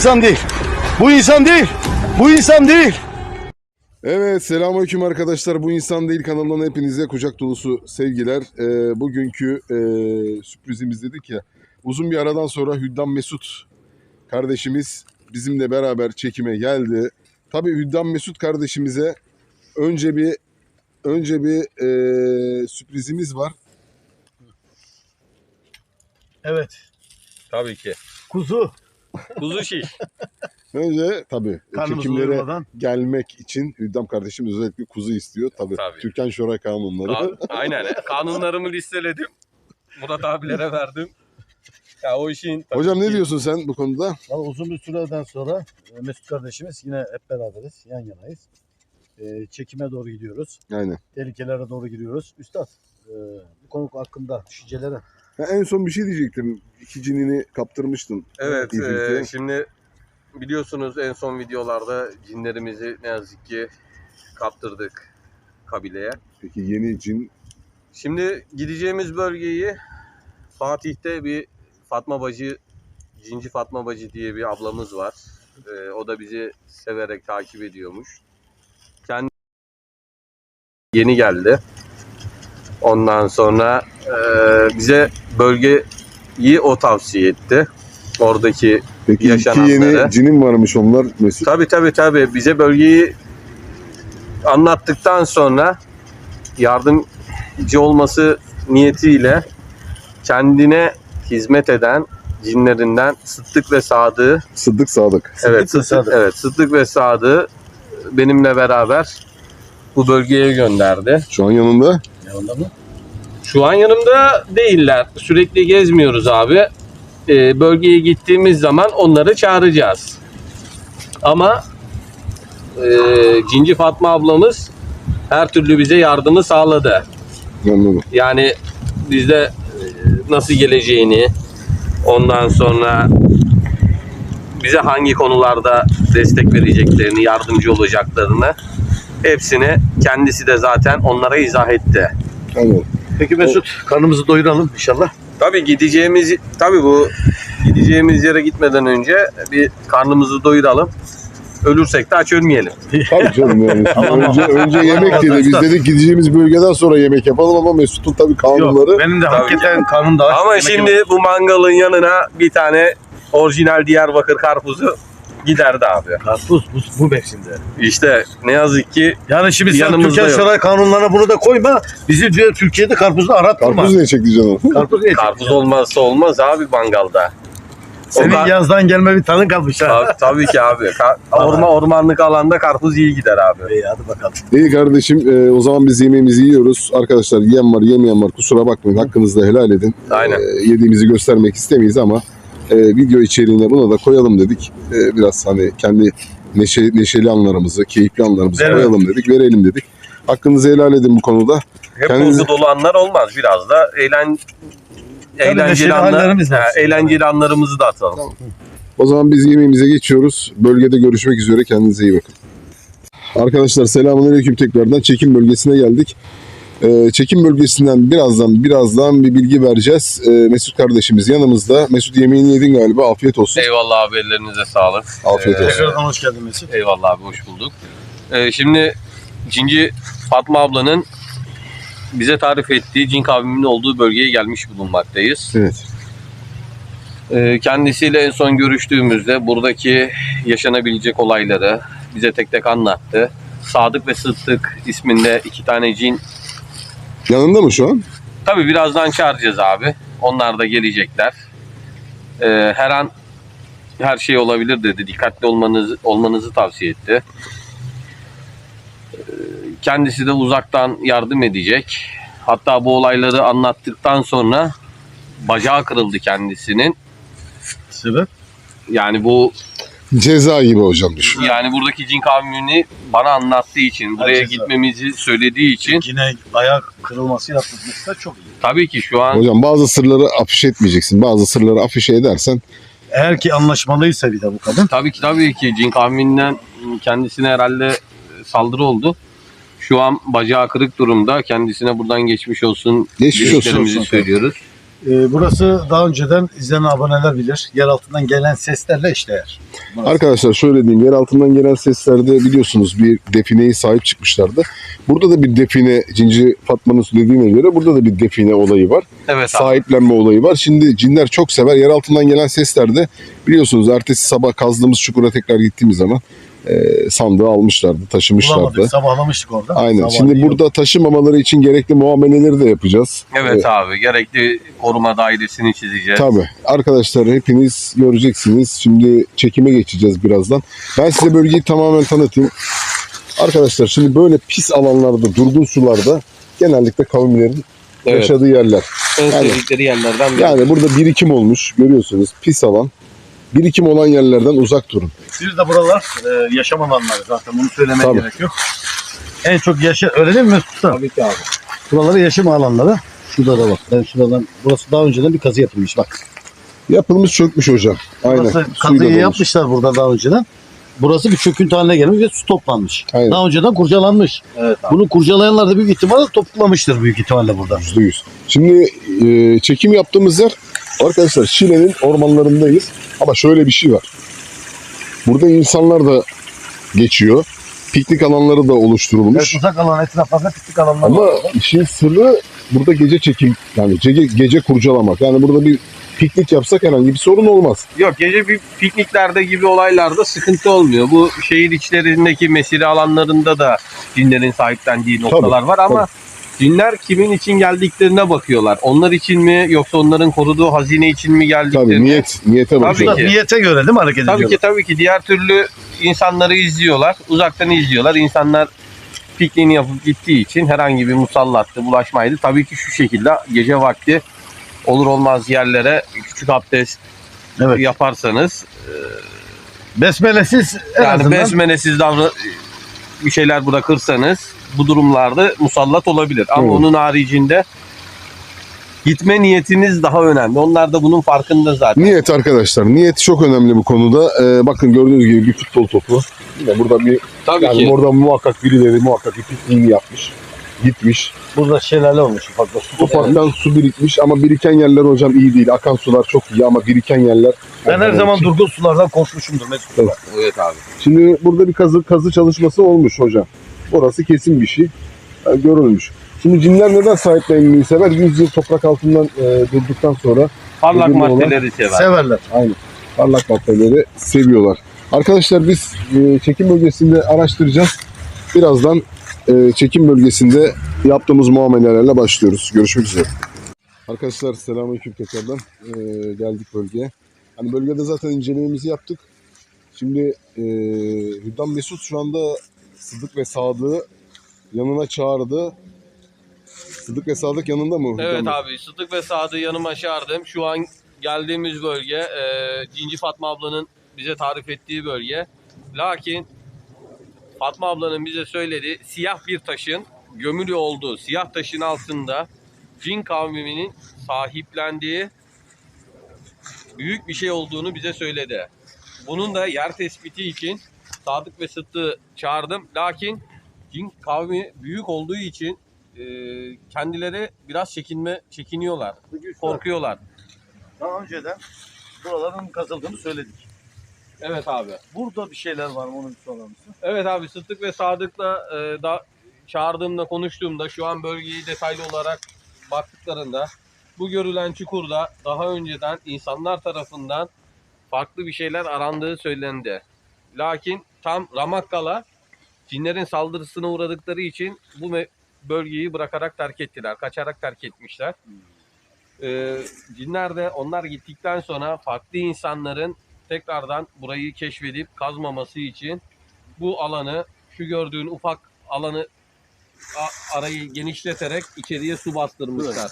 Bu insan değil. Bu insan değil. Bu insan değil. Evet selamünaleyküm arkadaşlar. Bu insan değil kanalından hepinize kucak dolusu sevgiler. Ee, bugünkü e, sürprizimiz dedik ya. Uzun bir aradan sonra Hüddam Mesut kardeşimiz bizimle beraber çekime geldi. Tabii Hüddam Mesut kardeşimize önce bir önce bir e, sürprizimiz var. Evet. Tabii ki. Kuzu. Kuzu şiş. Önce tabii Karnımızı çekimlere doyurmadan. gelmek için Hüddam kardeşimiz özellikle kuzu istiyor. Tabii, Tabii. Türkan Şoray kanunları. Kan- Aynen. Kanunlarımı listeledim. Murat abilere verdim. Ya o işin... tabii Hocam ne ki- diyorsun sen bu konuda? Vallahi uzun bir süreden sonra e, Mesut kardeşimiz yine hep beraberiz, yan yanayız. E, çekime doğru gidiyoruz. Aynen. Tehlikelere doğru gidiyoruz. Üstad, e, bu konu hakkında düşünceleri. Ya en son bir şey diyecektim. İki cinini kaptırmıştın. Evet. E, şimdi biliyorsunuz en son videolarda cinlerimizi ne yazık ki kaptırdık kabileye. Peki yeni cin Şimdi gideceğimiz bölgeyi Fatih'te bir Fatma Bacı, Cinci Fatma Bacı diye bir ablamız var. Ee, o da bizi severek takip ediyormuş. Kendi yeni geldi. Ondan sonra e, bize bölgeyi o tavsiye etti. Oradaki Peki Yaşananları. iki yeni cinim varmış onlar Mesut. Tabii tabii tabii. Bize bölgeyi anlattıktan sonra yardımcı olması niyetiyle kendine hizmet eden cinlerinden Sıddık ve Sadık'ı Sıddık Sadık. evet ve Sıddık, Sadık. evet Sıddık ve Sadık'ı benimle beraber bu bölgeye gönderdi. Şu an yanında. Yanında mı? Şu an yanımda değiller. Sürekli gezmiyoruz abi. Ee, bölgeye gittiğimiz zaman onları çağıracağız. Ama e, Cinci Fatma ablamız her türlü bize yardımı sağladı. Anladım. Yani bizde e, nasıl geleceğini, ondan sonra bize hangi konularda destek vereceklerini, yardımcı olacaklarını hepsini kendisi de zaten onlara izah etti. Anladım. Peki Mesut, karnımızı doyuralım inşallah. Tabii gideceğimiz tabii bu gideceğimiz yere gitmeden önce bir karnımızı doyuralım. Ölürsek de aç ölmeyelim. Tabii canım yani. Tamam. önce, önce yemek dedi. Biz dedik gideceğimiz bölgeden sonra yemek yapalım ama Mesut'un tabii kanunları. benim de Tabii. hakikaten karnım da aç. Ama Yemek şimdi yemek- bu mangalın yanına bir tane orijinal Diyarbakır karpuzu giderdi abi. Karpuz bu, bu mevsimde. İşte ne yazık ki Yani şimdi sen Yanımızda Türkiye yok. Saray kanunlarına bunu da koyma. Bizi diyor Türkiye'de karpuzla arattırma. Karpuz ne çekti canım? Karpuz ne? karpuz olmazsa olmaz abi mangalda. Senin O da- yazdan gelme bir tanın kalmış ha. Tabii, tabii ki abi. Ka- orma, ormanlık alanda karpuz iyi gider abi. İyi hadi bakalım. İyi kardeşim e, o zaman biz yemeğimizi yiyoruz. Arkadaşlar yiyen var yemeyen var kusura bakmayın hakkınızı da helal edin. Aynen. E, yediğimizi göstermek istemeyiz ama e, video içeriğine buna da koyalım dedik. E, biraz hani kendi neşe, neşeli anlarımızı, keyifli anlarımızı Evet. koyalım dedik, verelim dedik. Hakkınızı helal edin bu konuda. Hep Kendinize- dolu anlar olmaz. Biraz da eğlen eğlenceli anlar, olsun. eğlenceli anlarımızı da atalım. O zaman biz yemeğimize geçiyoruz. Bölgede görüşmek üzere. Kendinize iyi bakın. Arkadaşlar selamünaleyküm tekrardan. Çekim bölgesine geldik. Ee, çekim bölgesinden birazdan birazdan bir bilgi vereceğiz. Ee, Mesut kardeşimiz yanımızda. Mesut yemeğini yedin galiba. Afiyet olsun. Eyvallah abi ellerinize sağlık. Afiyet Ee, olsun. Tekrardan hoş geldin Mesut. Eyvallah abi hoş bulduk. Ee, şimdi Cinci Fatma ablanın bize tarif ettiği cin kavminin olduğu bölgeye gelmiş bulunmaktayız. Evet. Ee, kendisiyle en son görüştüğümüzde buradaki yaşanabilecek olayları bize tek tek anlattı. Sadık ve Sıddık isminde iki tane cin. Yanında mı şu an? Tabii birazdan çağıracağız abi. Onlar da gelecekler. Ee, her an her şey olabilir dedi. Dikkatli olmanızı olmanızı tavsiye etti. Ee, kendisi de uzaktan yardım edecek. Hatta bu olayları anlattıktan sonra bacağı kırıldı kendisinin. Sebep? Yani bu Ceza gibi hocam düşün. yani buradaki cin kavmini bana anlattığı için, buraya gitmemizi söylediği için Yine ayak kırılmasıyla tutması da çok iyi. tabii ki şu an Hocam bazı sırları afişe etmeyeceksin. Bazı sırları afişe edersen Eğer ki anlaşmalıysa bir de bu kadın. tabii ki tabii ki cin kavminden kendisine herhalde saldırı oldu. Şu an bacağı kırık durumda. Kendisine buradan geçmiş olsun Geçmiş olsun. dileklerimizi söylüyoruz. Ee, burası daha önceden izlenen aboneler bilir. Yer altından gelen seslerle. Burası. Arkadaşlar şöyle diyeyim. Yer altından gelen seslerde biliyorsunuz bir defineye sahip çıkmışlardı. Burada da bir define Cinci Fatma'nın söylediğine göre burada da bir define olayı var. Evet abi. Sahiplenme olayı var. Şimdi cinler çok sever. Yer altından gelen seslerde biliyorsunuz ertesi sabah kazdığımız çukura tekrar gittiğimiz zaman e, sandığı almışlardı, taşımışlardı. Bulamadık. Sabahlamıştık orada. Aynen. Sabahleyin Şimdi yok. burada taşımamaları için gerekli muameleleri de yapacağız. Evet abi. Gerekli koruma dairesini çizeceğiz. Tabii. Arkadaşlar hepiniz göreceksiniz. Şimdi çekime geçeceğiz birazdan. Ben size bölgeyi tamamen tanıtayım. Arkadaşlar şimdi böyle pis alanlarda, durgun sularda genellikle kavimlerin Evet. yaşadığı yerler. En Yani- sevdikleri yerlerden biri. Yani burada birikim olmuş görüyorsunuz. Pis alan. Birikim olan yerlerden uzak durun. Bir de buralar e, yaşam alanları zaten bunu söylemeye Tabii. gerek yok. En çok yaşa öyle değil mi Mesut Usta? Tabii ki abi. Buraları yaşam alanları. Şurada da bak. Ben şuradan burası daha önceden bir kazı yapılmış bak. Yapılmış çökmüş hocam. Aynen. Burası Suyla kazıyı dolmuş. yapmışlar burada daha önceden. Burası bir çöküntü haline gelmiş ve su toplanmış. Aynen. Daha önceden kurcalanmış. Evet abi. Bunu kurcalayanlar da büyük ihtimalle toplamıştır büyük ihtimalle burada. Yüzde yüz. Şimdi e, çekim yaptığımız yer arkadaşlar Şile'nin ormanlarındayız. Ama şöyle bir şey var. Burada insanlar da geçiyor. Piknik alanları da Evet, oluşturulmuş. uzak alan etraflarda piknik alanları Ama var. işin sırrı burada gece çekim yani gece, gece kurcalamak. Yani burada bir piknik yapsak herhangi bir sorun olmaz. Yok gece bir pikniklerde gibi olaylarda sıkıntı olmuyor. Bu şehir içlerindeki mesire alanlarında da cinlerin sahiplendiği noktalar var ama cinler kimin için geldiklerine bakıyorlar. Onlar için mi yoksa onların koruduğu hazine için mi geldiklerine? Tabii niyet, niyete Tabii bakıyor. ki. Niyete göre değil mi hareket Tabii ediyorlar? ki tabii ki diğer türlü insanları izliyorlar. Uzaktan izliyorlar. İnsanlar pikniğini yapıp gittiği için herhangi bir musallattı, bulaşmaydı. Tabii ki şu şekilde gece vakti olur olmaz yerlere küçük abdest Evet. yaparsanız Besmelesiz en yani azından besmelesiz davran bir şeyler bırakırsanız bu durumlarda musallat olabilir. Ama Evet. onun haricinde gitme niyetiniz daha önemli. Onlar da bunun farkında zaten. Niyet arkadaşlar. Niyet çok önemli bu konuda. Ee, bakın gördüğünüz gibi bir futbol topu. Yine burada bir Tabii yani ki. orada muhakkak birileri muhakkak bir pikniğini yapmış. Gitmiş. burada şelale olmuş ufakta su. Ufaktan su birikmiş ama biriken yerler hocam iyi değil. Akan sular çok iyi ama biriken yerler. Ben her zaman durgun sulardan korkmuşumdur Mesut. Evet. Evet abi. Şimdi burada bir kazı kazı çalışması olmuş hocam. Orası kesin bir şey. Yani görülmüş. Şimdi cinler neden sahiplenmeyi sever? 100 yıl toprak altından e, durduktan sonra Parlak Ödüllü olan- maddeleri sever. Severler. Aynen. Parlak maddeleri seviyorlar. Arkadaşlar biz e, çekim bölgesinde araştıracağız. Birazdan e, çekim bölgesinde yaptığımız muamelelerle başlıyoruz. Görüşmek üzere. Arkadaşlar selamünaleyküm tekrardan. E, geldik bölgeye. Hani bölgede zaten incelememizi yaptık. Şimdi e, Hüddam Mesut şu anda Sıdık ve Sadık'ı yanına çağırdı. Sıdık ve Sadık yanında mı? Evet Bey? abi Sıdık ve Sadık'ı yanıma çağırdım. Şu an geldiğimiz bölge e, Cinci Fatma ablanın bize tarif ettiği bölge. Lakin Fatma ablanın bize söylediği siyah bir taşın gömülü olduğu siyah taşın altında cin kavminin sahiplendiği büyük bir şey olduğunu bize söyledi. Bunun da yer tespiti için Sadık ve Sıddık'ı çağırdım. Lakin cin kavmi büyük olduğu için e, kendileri biraz çekinme çekiniyorlar, korkuyorlar. Daha önceden buraların kazıldığını söyledik. Evet abi. Burada bir şeyler var mı onu bir sorar mısın? Evet abi Sıddık ve Sadık'la e, da çağırdığımda konuştuğumda şu an bölgeyi detaylı olarak baktıklarında bu görülen çukurda daha önceden insanlar tarafından farklı bir şeyler arandığı söylendi. Lakin tam Ramakkala cinlerin saldırısına uğradıkları için bu bölgeyi bırakarak terk ettiler. Kaçarak terk etmişler. Ee, cinler de onlar gittikten sonra farklı insanların tekrardan burayı keşfedip kazmaması için bu alanı şu gördüğün ufak alanı arayı genişleterek içeriye su bastırmışlar.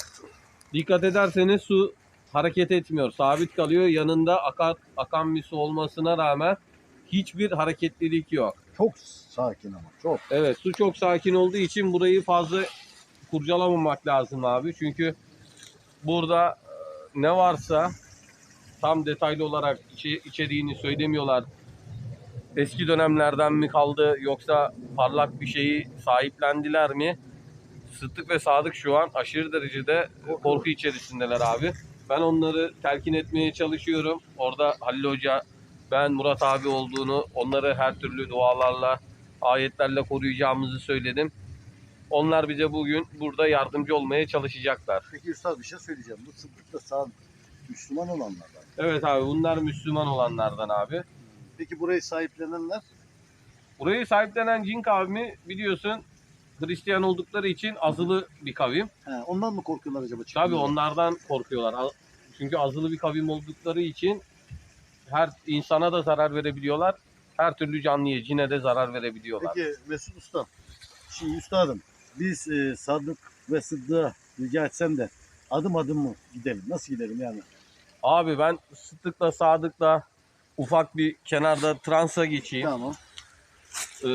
Dikkat ederseniz su hareket etmiyor. Sabit kalıyor. Yanında akan, akan bir su olmasına rağmen hiçbir hareketlilik yok. Çok sakin ama çok. Evet su çok sakin olduğu için burayı fazla kurcalamamak lazım abi. Çünkü burada e, ne varsa tam detaylı olarak içi, içeriğini söylemiyorlar. Eski dönemlerden mi kaldı yoksa parlak bir şeyi sahiplendiler mi? Sıddık ve Sadık şu an aşırı derecede korku içerisindeler abi. Ben onları telkin etmeye çalışıyorum. Orada Halil Hoca, ben Murat abi olduğunu, onları her türlü dualarla, ayetlerle koruyacağımızı söyledim. Onlar bize bugün burada yardımcı olmaya çalışacaklar. Peki Üstad bir şey söyleyeceğim. Bu Sıddık'ta sağ Müslüman olanlardan. Evet abi bunlar Müslüman olanlardan abi. Peki burayı sahiplenenler? Burayı sahiplenen cin kavmi biliyorsun Hristiyan oldukları için azılı bir kavim. He, ondan mı korkuyorlar acaba? Tabii onlardan korkuyorlar. Çünkü azılı bir kavim oldukları için her insana da zarar verebiliyorlar. Her türlü canlıya, cine de zarar verebiliyorlar. Peki Mesut Usta. Şimdi üstadım biz e, Sadık ve Sıddık'a rica etsem de adım adım mı gidelim? Nasıl gidelim yani? Abi ben Sıddık'la Sadık'la ufak bir kenarda transa geçeyim. Tamam. Ee,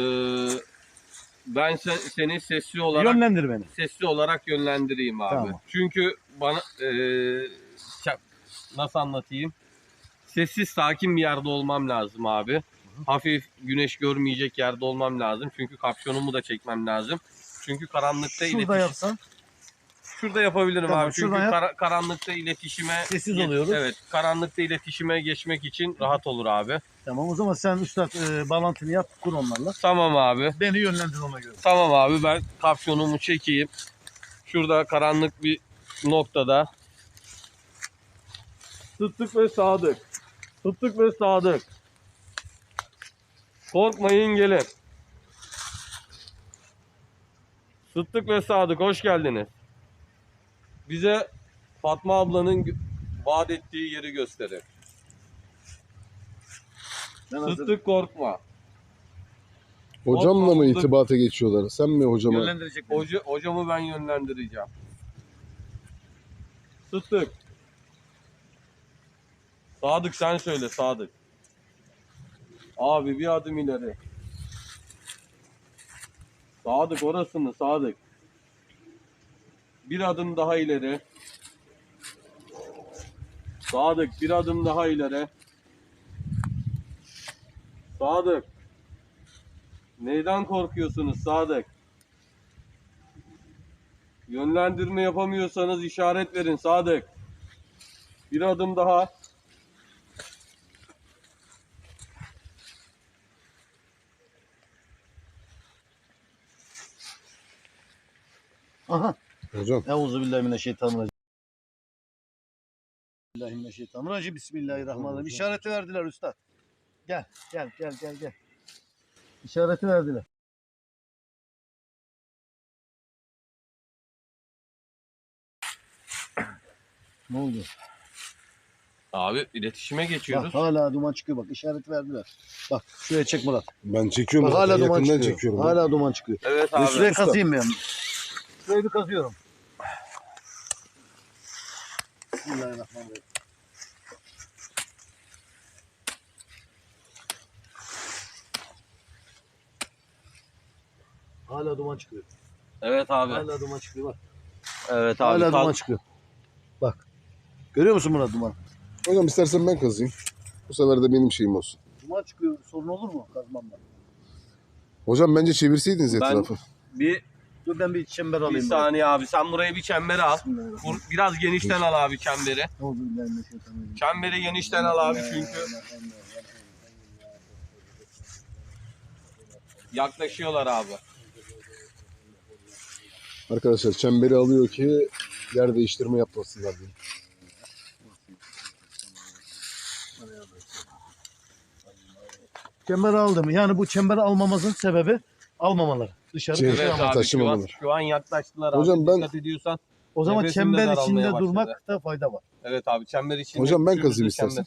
ben se- seni sesli olarak Yönlendir beni. sesli olarak yönlendireyim abi. Tamam. Çünkü bana e, nasıl anlatayım? Sessiz sakin bir yerde olmam lazım abi. Hafif güneş görmeyecek yerde olmam lazım. Çünkü kapşonumu da çekmem lazım. Çünkü karanlıkta Şurada iletişim yapsan şurada yapabilirim Tamam, abi. Çünkü şuradan yap. kara- karanlıkta iletişime Sessiz oluyoruz. Evet, karanlıkta iletişime geçmek için rahat olur abi. tamam o zaman sen üstad e, bağlantını yap kur onlarla. Tamam abi. Beni yönlendir ona göre. Tamam abi ben kapşonumu çekeyim. Şurada karanlık bir noktada. Tuttuk ve sadık. Tuttuk ve sadık. Korkmayın gelin. Sıddık ve Sadık hoş geldiniz. Bize Fatma ablanın vaat ettiği yeri gösterin. Ben. Sıddık korkma. Hocamla mı itibata geçiyorlar? Sen mi hocama? Yönlendirecek. Hoca, hocamı ben yönlendireceğim. Sıddık. Sadık sen söyle Sadık. Abi bir adım ileri. Sadık orası mı Sadık? Bir adım daha ileri. Sadık bir adım daha ileri. Sadık. Neyden korkuyorsunuz Sadık? Yönlendirme yapamıyorsanız işaret verin Sadık. Bir adım daha. Aha. Hocam Euzubillahimineşşeytanirracim. Bismillahirrahmanirrahim. Bismillahirrahmanirrahim. İşareti verdiler üstad. Gel, gel, gel, gel, gel. İşareti verdiler. Ne oldu? Abi iletişime Bak geçiyoruz. hala duman çıkıyor bak işaret verdiler. Bak şuraya çek Murat. ben çekiyorum. Bak hala duman yakından çıkıyor. çekiyorum. Hala duman çıkıyor. Evet abi. şuraya kazıyım ben. Şurayı bir kazıyorum. Bismillahirrahmanirrahim. Hala duman çıkıyor. Evet abi. Hala duman çıkıyor bak. Evet abi. Hala duman çıkıyor. Bak. Görüyor musun Murat duman? Hocam istersen ben kazıyım. Bu sefer de benim şeyim olsun. Duman çıkıyor. Sorun olur mu kazmamda? Hocam bence çevirseydiniz Ben- etrafı. Bir, Dur ben bir çember bir alayım. saniye abi. Sen buraya bir çemberi al. Vur- Biraz genişten al abi çemberi. Euzubillahimineşşeytanirracim. Çemberi genişten al abi çünkü yaklaşıyorlar abi. Arkadaşlar çemberi alıyor ki yer değiştirme yapmasınlar diye. Çember aldım. Yani bu çemberi almamızın sebebi almamaları. Dışarı Şey- Evet taşıyamaz. abi şu an, şu an yaklaştılar Hocam abi. ben- Dikkat ediyorsan. O zaman Nefesim de çember daralmaya içinde başladı. durmakta fayda var. Evet abi çember içinde. Hocam ben çember. istersen.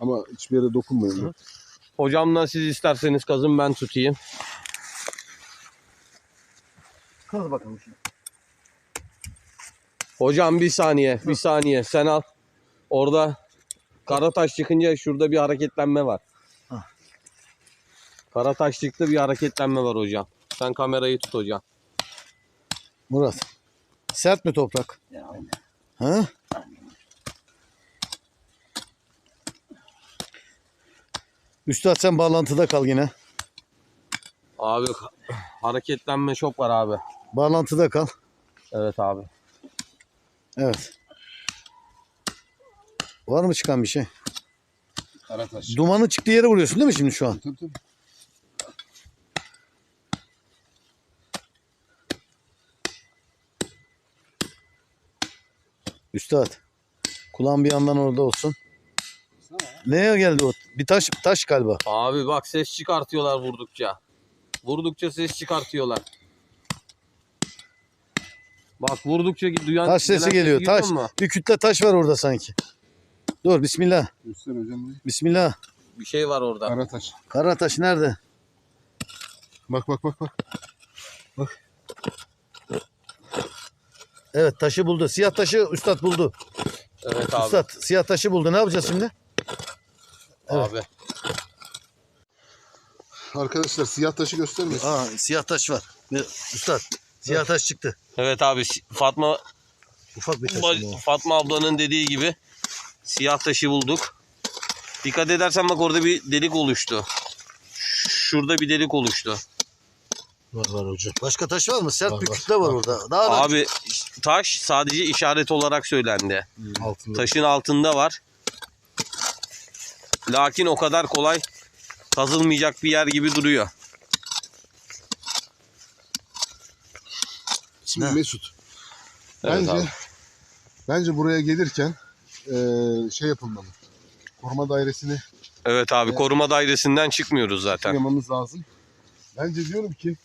Ama hiçbir yere dokunmayın. bak. Hocamla siz isterseniz kazın ben tutayım. Kaz bakalım şimdi. Hocam bir saniye, bir saniye. Sen al. Orada Karataş çıkınca şurada bir hareketlenme var. Hah. Karataş çıktı bir hareketlenme var hocam. Sen kamerayı tut hocam. Murat. Sert mi toprak? Ha? Üstad sen bağlantıda kal yine. Abi hareketlenme çok var abi. Bağlantıda kal. Evet abi. Evet. Var mı çıkan bir şey? Karataş. Dumanın çıktığı yere vuruyorsun değil mi şimdi şu an? Tabii tabii. Üstad. Kulağın bir yandan orada olsun. Neye geldi o? Bir taş taş galiba. Abi bak ses çıkartıyorlar vurdukça. Vurdukça ses çıkartıyorlar. Bak vurdukça duyan Taş sesi geliyor. Taş. musun? Bir kütle taş var orada sanki. Dur bismillah. Göster hocam. Bismillah. Bir şey var orada. Karataş. Karataş nerede? Bak bak bak bak. Evet taşı buldu. Siyah taşı üstad buldu. Evet abi. Üstad siyah taşı buldu. Ne yapacağız şimdi? Evet. Abi. Arkadaşlar siyah taşı göstermesin. Aa siyah taş var. Bir- Üstad siyah taş çıktı. Evet abi Fatma Ufak bir taş. ama o. Fatma ablanın dediği gibi siyah taşı bulduk. Dikkat edersen bak orada bir delik oluştu. Şurada bir delik oluştu. Var var hocam. Başka taş var mı? Sert Var, bir var. kütle var orada. Daha rahat. Abi taş sadece işaret olarak söylendi. Altında. Taşın altında var. Lakin o kadar kolay kazılmayacak bir yer gibi duruyor. Şimdi Ne? Mesut. Evet Bence abi. bence buraya gelirken eee, şey yapılmalı. Koruma dairesini Evet abi koruma dairesinden çıkmıyoruz zaten. yamamız lazım. Bence diyorum ki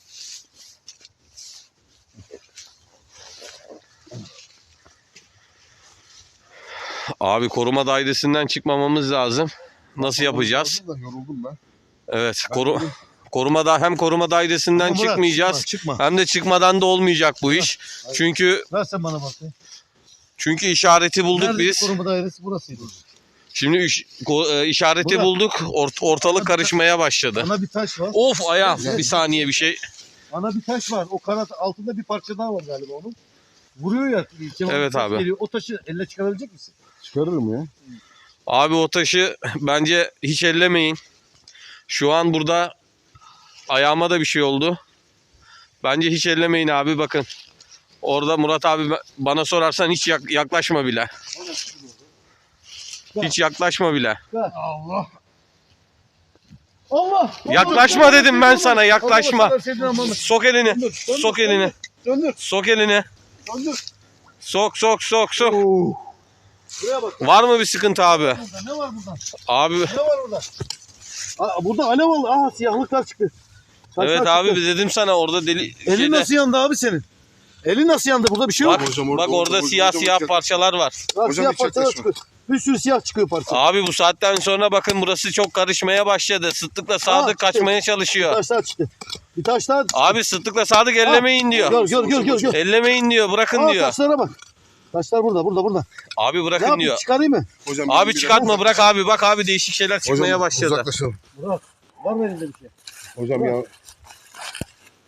Abi koruma dairesinden çıkmamamız lazım. Nasıl yapacağız? Da, yoruldum ben. Evet Ben koru yoruldum. korumada hem koruma dairesinden Murat, çıkmayacağız Çıkma. çıkma. hem de çıkmadan da olmayacak bu iş. Çünkü Ver sen bana bakayım. çünkü işareti bulduk Neredeki biz. koruma dairesi burasıydı. Şimdi iş- ko- e, işareti Murat. bulduk. Ort- ortalık karışmaya başladı. Ana bir taş var. Of ayağım bir saniye bir şey. Ana bir taş var. O kanat altında bir parça daha var galiba onun. Vuruyor ya. Kemal Evet abi. Geliyor. O taşı elle çıkarabilecek misin? Çıkarırım ya. Abi o taşı bence hiç ellemeyin. Şu an burada ayağıma da bir şey oldu. Bence hiç ellemeyin abi bakın. Orada Murat abi bana sorarsan hiç yak- yaklaşma bile. Hiç yaklaşma bile. Allah. Allah. Yaklaşma dedim ben sana, yaklaşma. Sok elini. Sok elini. Döndür. Sok elini. Döndür. Sok sok sok sok. Buraya bak. Var mı bir sıkıntı abi? Burada ne var burada? Abi Ne var orada? Aa, burada alev oldu. Aa siyahlıklar çıktı. Taşlar evet çıktı. abi dedim sana orada deli Elin şeyde. nasıl yandı abi senin? Elin nasıl yandı? Burada bir şey yok. Bak, Hocam orada- bak orada orada- siyah hocam siyah orada- parçalar var. Bak, Hocam siyah parçalar çıkıyor. Bir sürü siyah çıkıyor parça. Abi bu saatten sonra bakın burası çok karışmaya başladı. Sıddıkla Sadık Aa, kaçmaya Bir çalışıyor. taş daha çıktı. Bir taş daha çıktı. Abi Sıddıkla Sadık ellemeyin diyor. Gör gör gör gör. gör. Ellemeyin diyor bırakın Aa, diyor. taşlara bak. Taşlar burada burada burada. Abi Ne bırakın yapayım diyor. çıkarayım mı? Hocam Abi bir- çıkartma bırak abi bak abi değişik şeyler çıkmaya Hocam, başladı. Uzaklaşalım. Murat var mı elinde bir şey? Hocam ya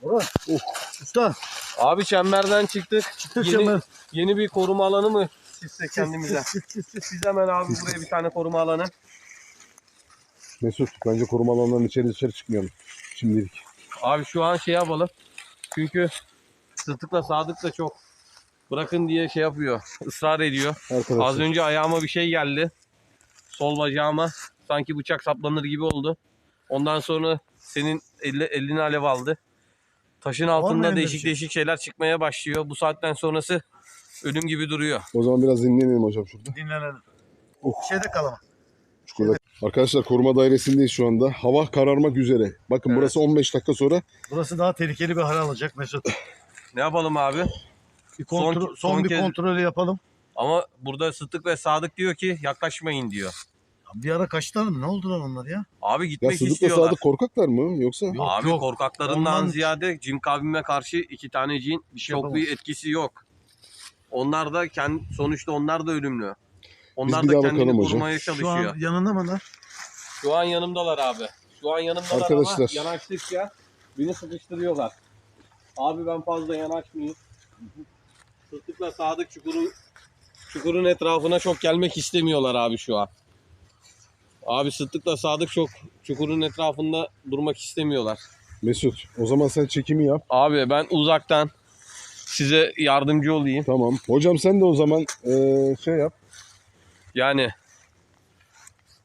Murat. Oh. Usta. Abi çemberden çıktık. Çıktık Yeni- Yeni... Yeni bir koruma alanı mı çizsek kendimize? Biz hemen abi buraya bir tane koruma alanı. Mesut bence koruma alanlarının içeri dışarı çıkmayalım. Şimdilik. Abi şu an şey yapalım. Çünkü Sıddıkla Sadık da çok bırakın diye şey yapıyor. ısrar ediyor. Arkadaşlar. Az önce ayağıma bir şey geldi. Sol bacağıma sanki bıçak saplanır gibi oldu. Ondan sonra senin elle, elini alev aldı. Taşın altında bir değişik şey? değişik şeyler çıkmaya başlıyor. Bu saatten sonrası ölüm gibi duruyor. O zaman biraz dinlenelim hocam şurada. Dinlenelim. Oh. Şeyde kalalım. Şurada. Arkadaşlar koruma dairesindeyiz şu anda. Hava kararmak üzere. Bakın Evet. burası 15 dakika sonra Burası daha tehlikeli bir hal alacak Mesut. Ne yapalım abi? Bir kontrol, Son- son, son bir kez- kontrolü yapalım. Ama burada Sıddık ve Sadık diyor ki yaklaşmayın diyor. Bir ara kaçtılar mı? Ne oldular onlar ya? Abi ya gitmek Sıdık'la istiyorlar. Sadık korkaklar mı yoksa? Yok, Abi yok. korkaklarından Ondan- ziyade cin kavmine karşı iki tane cin Bir şey çok yapamaz. bir etkisi yok. Onlar da kendi sonuçta onlar da ölümlü. Onlar bir da kendini bakalım hocam. korumaya Şu an çalışıyor. yanında mı lan? Şu an yanımdalar abi. Şu an yanımdalar Arkadaşlar. ama yanaştıkça beni sıkıştırıyorlar. Abi ben fazla yanaşmayayım. Sıklıkla Sadık çukuru çukurun etrafına çok gelmek istemiyorlar abi şu an. Abi Sıddık'la Sadık çok çukurun etrafında durmak istemiyorlar. Mesut o zaman sen çekimi yap. Abi ben uzaktan size yardımcı olayım. Tamam. Hocam sen de o zaman eee, şey yap. Yani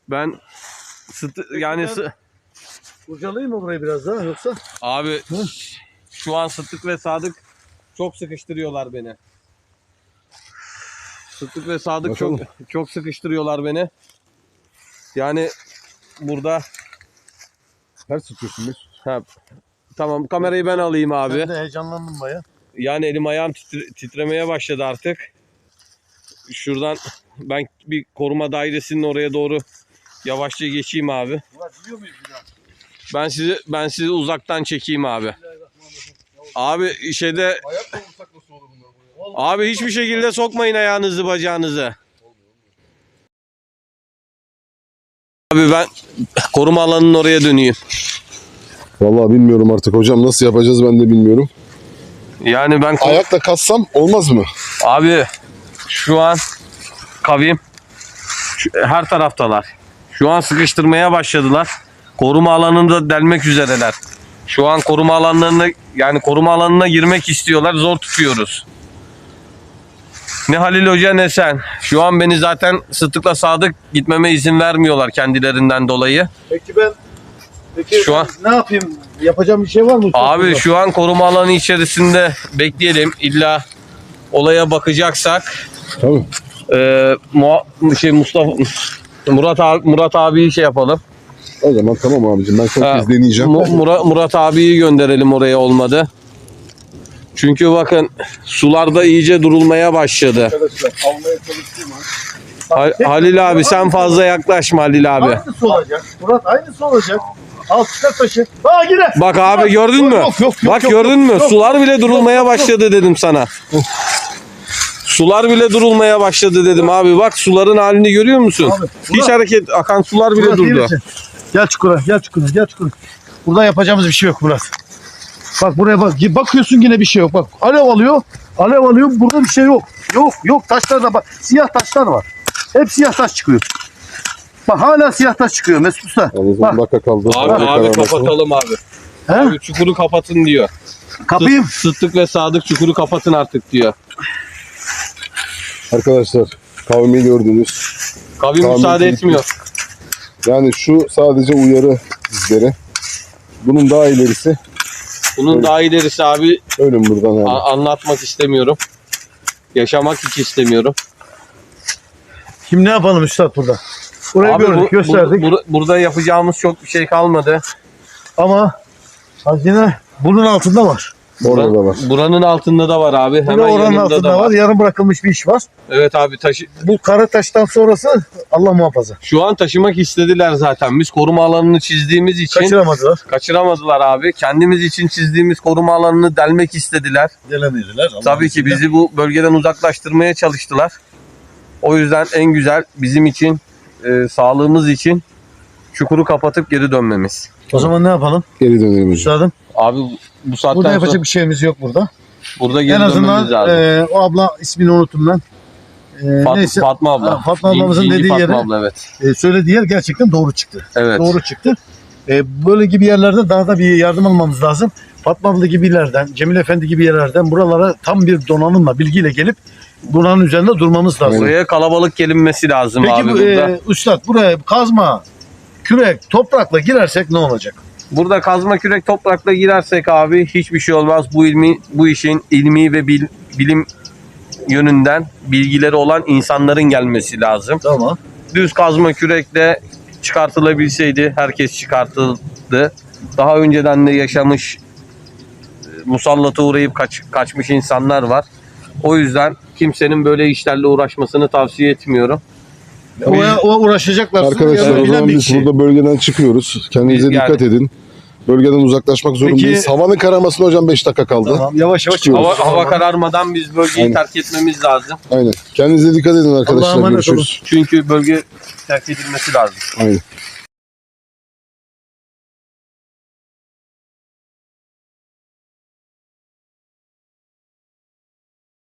ben sıtı, yani sı- Kurcalayayım mı burayı biraz daha yoksa? abi şu an Sıddık ve Sadık çok sıkıştırıyorlar beni. Sıddık ve Sadık çok Bakalım. çok sıkıştırıyorlar beni. Yani burada Ters tutuyorsun Mesut. ha, tamam kamerayı ben alayım abi. Ben de heyecanlandım baya. Yani elim ayağım titre- titremeye başladı artık. Şuradan ben bir koruma dairesinin oraya doğru yavaşça geçeyim abi. Murat biliyor muyuz bir daha? Ben sizi ben sizi uzaktan çekeyim abi. Abi şeyde vursak nasıl? Abi hiçbir şekilde sokmayın ayağınızı bacağınızı. Abi ben koruma alanının oraya döneyim. Vallahi bilmiyorum artık hocam nasıl yapacağız ben de bilmiyorum. Yani ben Ayakla kassam olmaz mı? Abi şu an kavim şu- her taraftalar. Şu an sıkıştırmaya başladılar. Koruma alanında delmek üzereler. Şu an koruma alanlarına yani koruma alanına girmek istiyorlar. Zor tutuyoruz. Ne Halil Hoca ne sen. Şu an beni zaten Sıddık'la Sadık gitmeme izin vermiyorlar kendilerinden dolayı. Peki ben Peki Şu an- ne yapayım? Yapacağım bir şey var mı? Abi şu an koruma alanı içerisinde bekleyelim. İlla olaya bakacaksak Tabii. Ee, Muha- şey Mustafa Murat abi, Murat abiyi şey yapalım. O zaman tamam abicim ben son Ha, kez deneyeceğim. Mu- Murat, Murat abiyi gönderelim oraya olmadı. Çünkü bakın sularda iyice durulmaya başladı. Arkadaşlar almaya çalıştım Ha- Halil abi sen fazla yaklaşma Halil abi. Aynısı olacak. Murat aynısı olacak. Al çıkar taşı. Aa yine. Bak abi gördün mü? Yok, yok, yok, Bak yok, gördün mü? yok. Sular bile durulmaya başladı dedim sana. Sular bile durulmaya başladı dedim abi. Bak suların halini görüyor musun? Abi, Hiç Murat, hareket akan sular bile Murat, iyi durdu. misin? Gel çukura, gel çukura, gel çukura. Burada yapacağımız bir şey yok Murat. Bak buraya bak. Bakıyorsun yine bir şey yok. Bak alev alıyor. Alev alıyor. Burada bir şey yok. Yok yok taşlarda bak. Siyah taşlar var. Hep siyah taş çıkıyor. Bak hala siyah taş çıkıyor Mesut Usta. Yalnız Bak. 10 dakika kaldı. Abi, Hava abi kapatalım abi. He? Abi çukuru kapatın diyor. Kapıyım. Sıddık ve Sadık çukuru kapatın artık diyor. Arkadaşlar kavmi gördünüz. Kavim Tamam, müsaade etmiyor. Yani şu sadece uyarı bizlere. Bunun daha ilerisi Bunun daha ilerisi abi ölüm buradan yani. a- anlatmak istemiyorum. Yaşamak hiç istemiyorum. Şimdi ne yapalım Üstad burada? Burayı Abi gördük, bu- gösterdik. bu- bu- burada yapacağımız çok bir şey kalmadı. Ama hazine bunun altında var. Orada da var. Buranın altında da var abi. Burada Hemen oranın yanında altında da var. var. Yarım bırakılmış bir iş var. Evet abi taşı Bu kara taştan sonrası Allah muhafaza. şu an taşımak istediler zaten. Biz koruma alanını çizdiğimiz için Kaçıramadılar. kaçıramadılar abi. Kendimiz için çizdiğimiz koruma alanını delmek istediler. Gelemediler. Allah'ın Tabii ki izniyle. bizi bu bölgeden uzaklaştırmaya çalıştılar. O yüzden en güzel bizim için, e, sağlığımız için çukuru kapatıp geri dönmemiz. O zaman ne yapalım? Geri dönelim hocam. Üstadım. Abi bu saatten Burada sonra yapacak bir şeyimiz yok burada. burada geri en dönmemiz azından lazım. e, o abla ismini unuttum ben. E, Fat- neyse Fatma abla. Ha, Fatma İn- ablamızın İnci dediği Fatma yere- abla evet. e, söylediği yer gerçekten doğru çıktı. Evet. Doğru çıktı. E, böyle gibi yerlerde daha da bir yardım almamız lazım. Fatma abla gibi yerlerden, Cemil Efendi gibi yerlerden buralara tam bir donanımla, bilgiyle gelip buranın üzerinde durmamız lazım. Buraya kalabalık gelinmesi lazım Peki abi bu, burada. e, Üstad buraya kazma, kürek, toprakla girersek ne olacak? Burada kazma kürek toprakla girersek abi hiçbir şey olmaz. Bu ilmi bu işin ilmi ve bil- bilim yönünden bilgileri olan insanların gelmesi lazım. Tamam. düz kazma kürekle çıkartılabilseydi herkes çıkartıldı. Daha önceden de yaşamış e, musallata uğrayıp kaç, kaçmış insanlar var. O yüzden kimsenin böyle işlerle uğraşmasını tavsiye etmiyorum. O, o uğraşacaklar. Arkadaşlar o zaman biz burada bölgeden çıkıyoruz. Kendinize Biz yani- dikkat edin. Bölgeden uzaklaşmak zorundayız. Havanın kararmasına hocam 5 dakika kaldı. Tamam, yavaş yavaş Çıkıyoruz. Hava, hava kararmadan biz bölgeyi Aynen. terk etmemiz lazım. Aynen. Kendinize dikkat edin Allah'a arkadaşlar. emanet Görüşürüz. Çünkü bölge terk edilmesi lazım. Aynen.